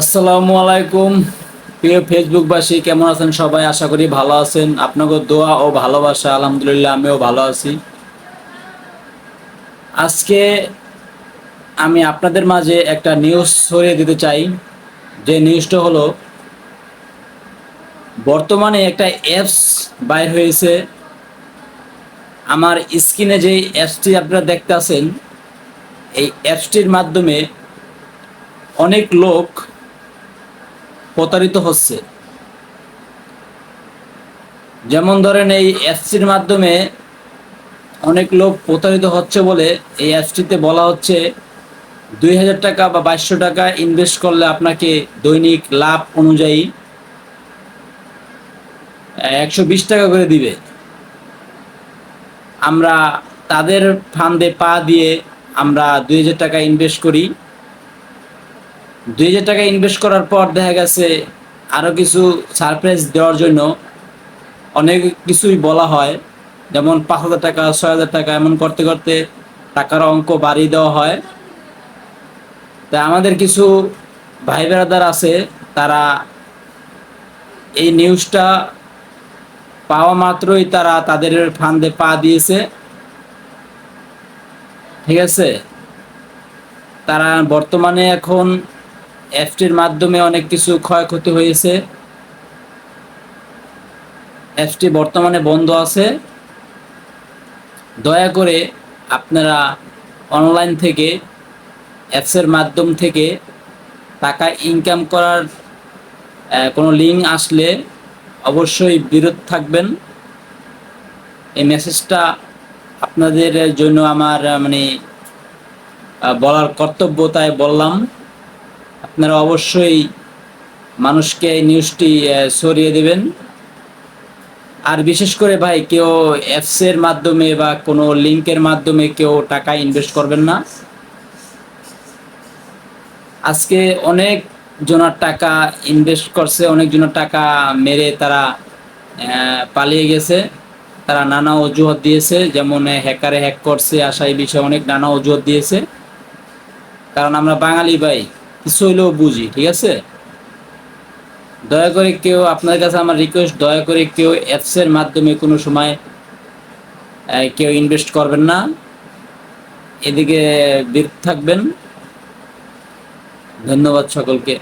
আসসালামু আলাইকুম। প্রিয় ফেসবুকবাসী কেমন আছেন সবাই? আশা করি ভালো আছেন। আপনাকে দোয়া ও ভালোবাসা, আলহামদুলিল্লাহ, আমিও ভালো আছি। আজকে আমি আপনাদের মাঝে একটা নিউজ ছড়িয়ে দিতে চাই। যে নিউজটা হলো, বর্তমানে একটা অ্যাপস বাইর হয়েছে। আমার স্ক্রিনে যে অ্যাপসটি আপনারা দেখতে আছেন, এই অ্যাপসটির মাধ্যমে অনেক লোক প্রতারিত হচ্ছে। যেমন ধরেন এই অ্যাপসটির মাধ্যমে অনেক লোক প্রতারিত হচ্ছে বলে এই অ্যাপসটিতে বলা হচ্ছে, দুই হাজার টাকা বা বাইশশো টাকা ইনভেস্ট করলে আপনাকে দৈনিক লাভ অনুযায়ী একশো বিশ টাকা করে দিবে। আমরা তাদের ফান্ডে পা দিয়ে আমরা দুই হাজার টাকা ইনভেস্ট করি। দুই হাজার টাকা ইনভেস্ট করার পর দেখা গেছে আরও কিছু সারপ্রাইজ দেওয়ার জন্য অনেক কিছুই বলা হয়। যেমন পাঁচ হাজার টাকা, ছয় হাজার টাকা এমন করতে করতে টাকার অঙ্ক বাড়িয়ে দেওয়া হয়। তা আমাদের কিছু ভাই বেড়াদার আছে, তারা এই নিউজটা পাওয়া মাত্রই তারা তাদের ফান্ডে পা দিয়েছে। ঠিক আছে? তারা বর্তমানে এখন অ্যাপটির মাধ্যমে অনেক কিছু ক্ষয়ক্ষতি হয়েছে। অ্যাপটি বর্তমানে বন্ধ আছে। দয়া করে আপনারা অনলাইন থেকে অ্যাপসের মাধ্যম থেকে টাকা ইনকাম করার কোনো লিঙ্ক আসলে অবশ্যই বিরত থাকবেন। এই মেসেজটা আপনাদের জন্য আমার মানে বলার কর্তব্য তাই বললাম। আপনারা অবশ্যই মানুষকে এই নিউজটি ছড়িয়ে দেবেন। আর বিশেষ করে ভাই, কেউ অ্যাপসের মাধ্যমে বা কোনো লিঙ্কের মাধ্যমে কেউ টাকা ইনভেস্ট করবেন না। আজকে অনেক জনের টাকা ইনভেস্ট করছে, অনেক জনের টাকা মেরে তারা পালিয়ে গেছে। তারা নানা অজুহাত দিয়েছে, যেমন হ্যাকারে হ্যাক করছে আশা এই বিষয়ে অনেক নানা অজুহাত দিয়েছে। কারণ আমরা বাঙালি ভাই কিছু হইলেও বুঝি, ঠিক আছে? দয়া করে কেউ আপনার কাছে আমার রিকোয়েস্ট দয়া করে কেউ অ্যাপসের মাধ্যমে কোনো সময় কেউ ইনভেস্ট করবেন না। এদিকে বিরত থাকবেন। ধন্যবাদ সকলকে।